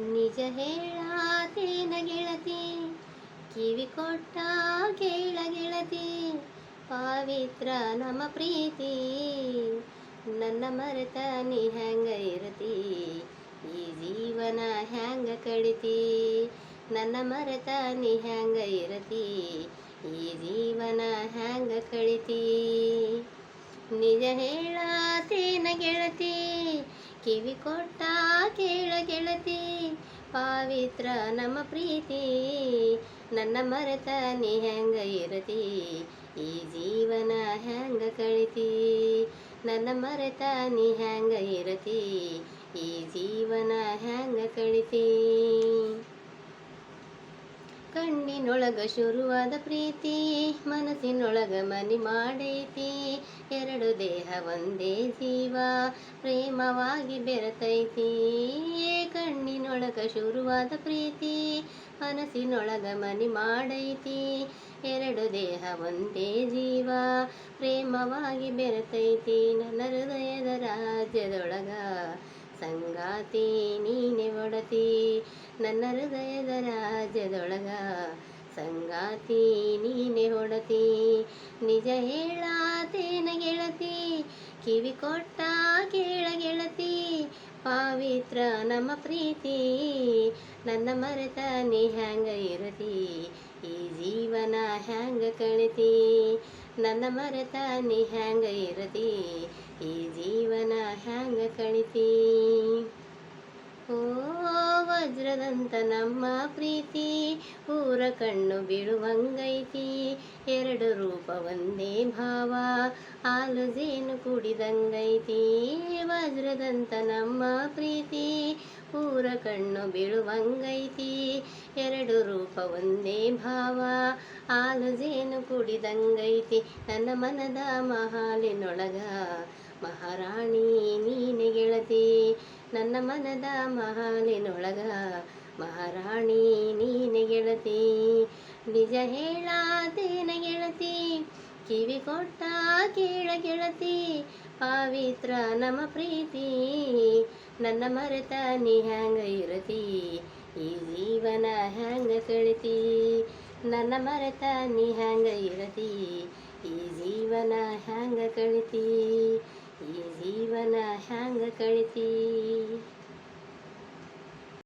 ನಿಜ ಹೇಳಾತೇನ ಗೆಳತಿ, ಕಿವಿ ಕೊಟ್ಟ ಕೇಳ ಗೆಳತಿ, ಪಾವಿತ್ರ ನಮ್ಮ ಪ್ರೀತಿ, ನನ್ನ ಮರೆತ ನೀ ಹೆಂಗ ಇರತಿ, ಈ ಜೀವನ ಹ್ಯಾಂಗ ಕಳಿತಿ, ನನ್ನ ಮರೆತ ನೀ ಹ್ಯಾಂಗ ಇರತಿ, ಈ ಜೀವನ ಹ್ಯಾಂಗ ಕಳಿತಿ. ನಿಜ ಹೇಳಾತೇನ ಗೆಳತಿ ಕಿವಿ ಕೊಟ್ಟ ಕೇಳ ಗೆಳತಿ ಪಾವಿತ್ರ ನಮ್ಮ ಪ್ರೀತಿ, ನನ್ನ ಮರೆತ ನೀ ಹೆಂಗ ಇರತಿ, ಈ ಜೀವನ ಹೆಂಗ ಕಳಿತಿ, ನನ್ನ ಮರೆತ ನೀ ಹೆಂಗ ಇರತಿ, ಈ ಜೀವನ ಹೆಂಗ ಕಳಿತಿ. ಕಣ್ಣಿನೊಳಗ ಶುರುವಾದ ಪ್ರೀತಿ, ಮನಸ್ಸಿನೊಳಗ ಮನಿ ಮಾಡೈತಿ. ಎರಡು ದೇಹ ಒಂದೇ ಜೀವ, ಪ್ರೇಮವಾಗಿ ಬೆರತೈತಿ. ಕಣ್ಣಿನೊಳಗ ಶುರುವಾದ ಪ್ರೀತಿ, ಮನಸ್ಸಿನೊಳಗ ಮನಿ ಮಾಡೈತಿ. ಎರಡು ದೇಹ ಒಂದೇ ಜೀವ, ಪ್ರೇಮವಾಗಿ ಬೆರತೈತಿ. ನನ್ನ ಹೃದಯದ ರಾಜ್ಯದೊಳಗ ಸಂಗಾತಿ ನೀನೆ ಒಡತಿ. ನನ್ನ ಹೃದಯದ ರಾಜ್ಯದೊಳಗ ಸಂಗಾತಿ ನೀನೆ ಹೊಡತಿ. ನಿಜ ಹೇಳಾತೇನ ಗೆಳತಿ? ಕಿವಿ ಕೊಟ್ಟ ಕೇಳ ಗೆಳತಿ. ಪಾವಿತ್ರ ನಮ್ಮ ಪ್ರೀತಿ. ನನ್ನ ಮರೆತ ನೀ ಹ್ಯಾಂಗ ಇರತಿ? ಈ ಜೀವನ ಹ್ಯಾಂಗ ಕಳಿತಿ? ನನ್ನ ಮರೆತ ನೀ ಹ್ಯಾಂಗ ಇರತಿ? ಈ ಜೀವನ ಹ್ಯಾಂಗ ಕಳಿತಿ? ವಜ್ರದಂತ ನಮ್ಮ ಪ್ರೀತಿ. ಊರ ಕಣ್ಣು ಬೀಳುವಂಗೈತಿ. ಎರಡು ರೂಪ ಒಂದೇ ಭಾವ. ಹಾಲು ಜೇನು ಕುಡಿದಂಗೈತಿ. ವಜ್ರದಂತ ನಮ್ಮ ಪ್ರೀತಿ. ಊರ ಕಣ್ಣು ಬೀಳುವಂಗೈತಿ. ಎರಡು ರೂಪ ಒಂದೇ ಭಾವ. ಹಾಲು ಜೇನು ಕುಡಿದಂಗೈತಿ. ನನ್ನ ಮನದ ಮಹಾಲಿನೊಳಗ ಮಹಾರಾಣಿ ನೀನೆ ಗೆಳತಿ. ನನ್ನ ಮನದ ಮಹಾಲಿನೊಳಗ ಮಹಾರಾಣಿ ನೀನೆ ಗೆಳತಿ. ನಿಜ ಹೇಳಾದೇನ ಗೆಳತಿ. ಕಿವಿ ಕೊಟ್ಟ ಕೇಳ ಗೆಳತಿ. ಪಾವಿತ್ರ ನಮ್ಮ ಪ್ರೀತಿ. ನನ್ನ ಮರೆತ ನೀ ಹ್ಯಾಂಗ ಇರತಿ? ಈ ಜೀವನ ಹ್ಯಾಂಗ ಕಳಿತಿ ನನ್ನ ಮರೆತ ನೀ ಹ್ಯಾಂಗ ಇರತಿ? ಈ ಜೀವನ ಹ್ಯಾಂಗ ಕಳಿತಿ? ಈ ಜೀವನ ಹ್ಯಾಂಗ ಕಳಿತಿ?